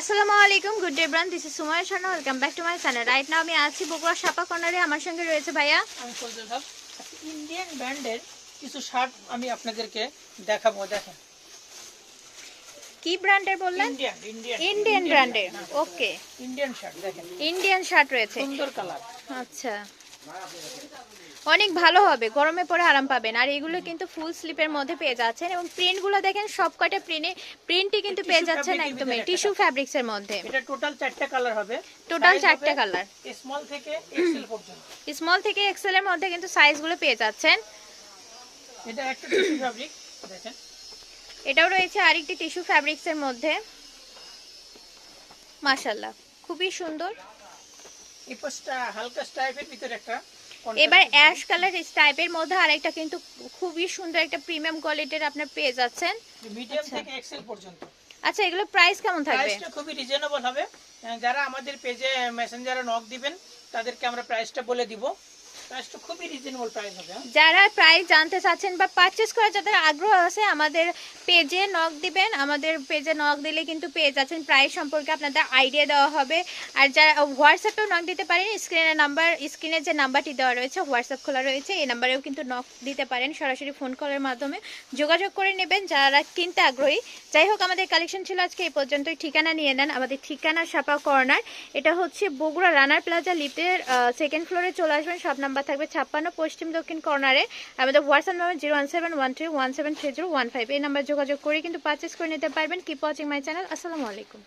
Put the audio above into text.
আসসালামু আলাইকুম good day bran this is Sumoy Sharma welcome back to my channel right now আমি আছি বগুড়া সাপা কর্নারে। আমার সঙ্গে রয়েছে ভাইয়া। আমি ফজল হক। ইন্ডিয়ান ব্র্যান্ডের কিছু শার্ট আমি আপনাদেরকে দেখাবো দেখেন। কি ব্র্যান্ডের বললেন? ইন্ডিয়ান ইন্ডিয়ান ইন্ডিয়ান ব্র্যান্ডের ওকে ইন্ডিয়ান শার্ট দেখেন। ইন্ডিয়ান শার্ট রয়েছে। সুন্দর কালার আচ্ছা। অনেক ভালো হবে গরমে পরে আরাম পাবেন। আর এগুলো কিন্তু ফুল স্লিপের মধ্যে পেয়ে যাচ্ছেন এবং প্রিন্টগুলো দেখেন সব কয়টা প্রিন্টে প্রিন্টই কিন্তু পেয়ে যাচ্ছেন ভিতরে টিস্যু ফ্যাব্রিক্স এর মধ্যে। এটা টোটাল চারটা কালার হবে। টোটাল চারটা কালার স্মল থেকে এক্সেল পর্যন্ত। স্মল থেকে এক্সেল এর মধ্যে কিন্তু সাইজগুলো পেয়ে যাচ্ছেন। এটা একটা টিস্যু ফ্যাব্রিক দেখেন। এটাও রয়েছে আরেকটি টিস্যু ফ্যাব্রিক্স এর মধ্যে। মাশাল্লাহ খুবই সুন্দর। এই পাশটা হালকা স্টাইপের ভিতরে একটা এবার অ্যাশ কালার স্টাইপের মধ্যে আরেকটা কিন্তু খুবই সুন্দর একটা প্রিমিয়াম কোয়ালিটির আপনার পেয়ে যাচ্ছেন। মিডিয়াম আচ্ছা। থেকে এক্সেল পর্যন্ত। আচ্ছা এগুলো প্রাইস কেমন থাকবে? প্রাইসটা খুবই রিজনেবল হবে। যারা আমাদের পেজে মেসেঞ্জারে নক দিবেন তাদেরকে আমরা প্রাইসটা বলে দিব। হ্যাঁ? যারা প্রাইস জানতে চাচ্ছেন বা পারচেস করার যাদের আগ্রহ আছে, আমাদের পেজে নক দিবেন। আমাদের পেজে নক দিলে কিন্তু পেয়ে যাচ্ছেন। প্রাইস সম্পর্কে আপনাদের আইডিয়া দেওয়া হবে। আর যারা হোয়াটসঅ্যাপেও নক দিতে পারেন। স্ক্রিনের নাম্বার স্ক্রিনের যে নাম্বারটি দেওয়া রয়েছে হোয়াটসঅ্যাপ খোলা রয়েছে। এই নাম্বারেও কিন্তু নক দিতে পারেন সরাসরি ফোন কলের মাধ্যমে। যোগাযোগ করে নেবেন যারা কিনতে আগ্রহী। যাই হোক, আমাদের কালেকশন ছিল আজকে এই পর্যন্তই। ঠিকানা নিয়ে নেন আমাদের ঠিকানা, সাপা কর্নার। এটা হচ্ছে বগুড়া রানার প্লাজা লিফটের সেকেন্ড ফ্লোরে চলে আসবেন। সব নাম্বার থাকবে ছাপ্পান্ন, পশ্চিম দক্ষিণ কর্নারে। আমাদের WhatsApp number zero one seven one three one seven three zero one five এই নাম্বার যোগাযোগ করে কিন্তু পারচেস করে নিতে পারবেন। কিপ ওয়াচিং মাই চ্যানেল আসসালামু আলাইকুম।